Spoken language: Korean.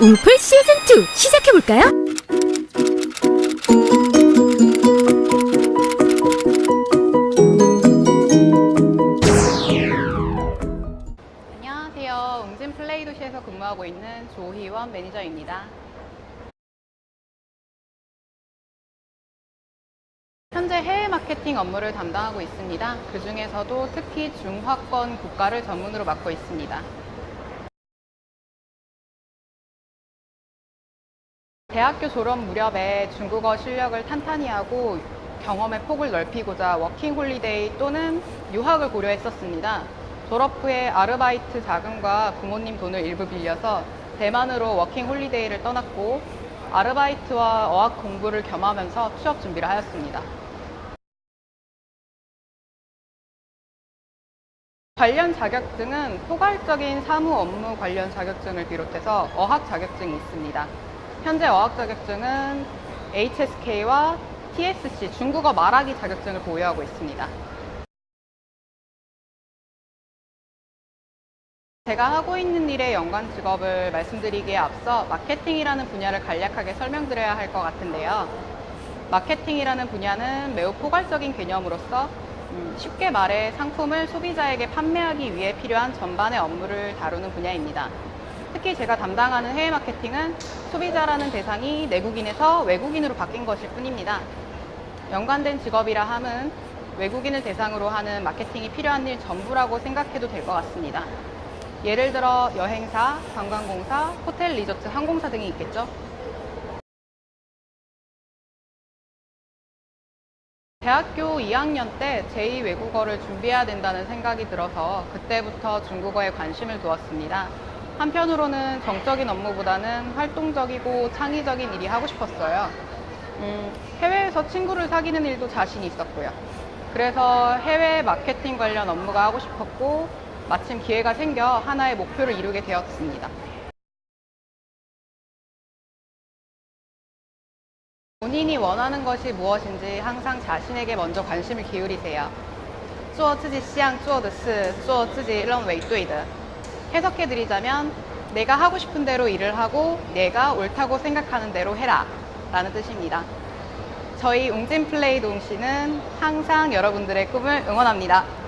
웅풀 시즌2 시작해볼까요? 안녕하세요. 웅진 플레이 도시에서 근무하고 있는 조희원 매니저입니다. 현재 해외 마케팅 업무를 담당하고 있습니다. 그 중에서도 특히 중화권 국가를 전문으로 맡고 있습니다. 대학교 졸업 무렵에 중국어 실력을 탄탄히 하고 경험의 폭을 넓히고자 워킹 홀리데이 또는 유학을 고려했었습니다. 졸업 후에 아르바이트 자금과 부모님 돈을 일부 빌려서 대만으로 워킹 홀리데이를 떠났고 아르바이트와 어학 공부를 겸하면서 취업 준비를 하였습니다. 관련 자격증은 포괄적인 사무 업무 관련 자격증을 비롯해서 어학 자격증이 있습니다. 현재 어학 자격증은 HSK와 TSC 중국어 말하기 자격증을 보유하고 있습니다. 제가 하고 있는 일의 연관 직업을 말씀드리기에 앞서 마케팅이라는 분야를 간략하게 설명드려야 할 것 같은데요. 마케팅이라는 분야는 매우 포괄적인 개념으로서 음, 쉽게 말해 상품을 소비자에게 판매하기 위해 필요한 전반의 업무를 다루는 분야입니다. 특히 제가 담당하는 해외 마케팅은 소비자라는 대상이 내국인에서 외국인으로 바뀐 것일 뿐입니다. 연관된 직업이라 함은 외국인을 대상으로 하는 마케팅이 필요한 일 전부라고 생각해도 될 것 같습니다. 예를 들어 여행사, 관광공사, 호텔, 리조트, 항공사 등이 있겠죠. 대학교 2학년 때 제2 외국어를 준비해야 된다는 생각이 들어서 그때부터 중국어에 관심을 두었습니다. 한편으로는 정적인 업무보다는 활동적이고 창의적인 일이 하고 싶었어요. 음, 해외에서 친구를 사귀는 일도 자신이 있었고요. 그래서 해외 마케팅 관련 업무가 하고 싶었고 마침 기회가 생겨 하나의 목표를 이루게 되었습니다. 본인이 원하는 것이 무엇인지 항상 자신에게 먼저 관심을 기울이세요. 做自己想做的事,做自己认为对的. 해석해 드리자면 내가 하고 싶은 대로 일을 하고 내가 옳다고 생각하는 대로 해라 라는 뜻입니다. 저희 웅진 플레이 동시는 항상 여러분들의 꿈을 응원합니다.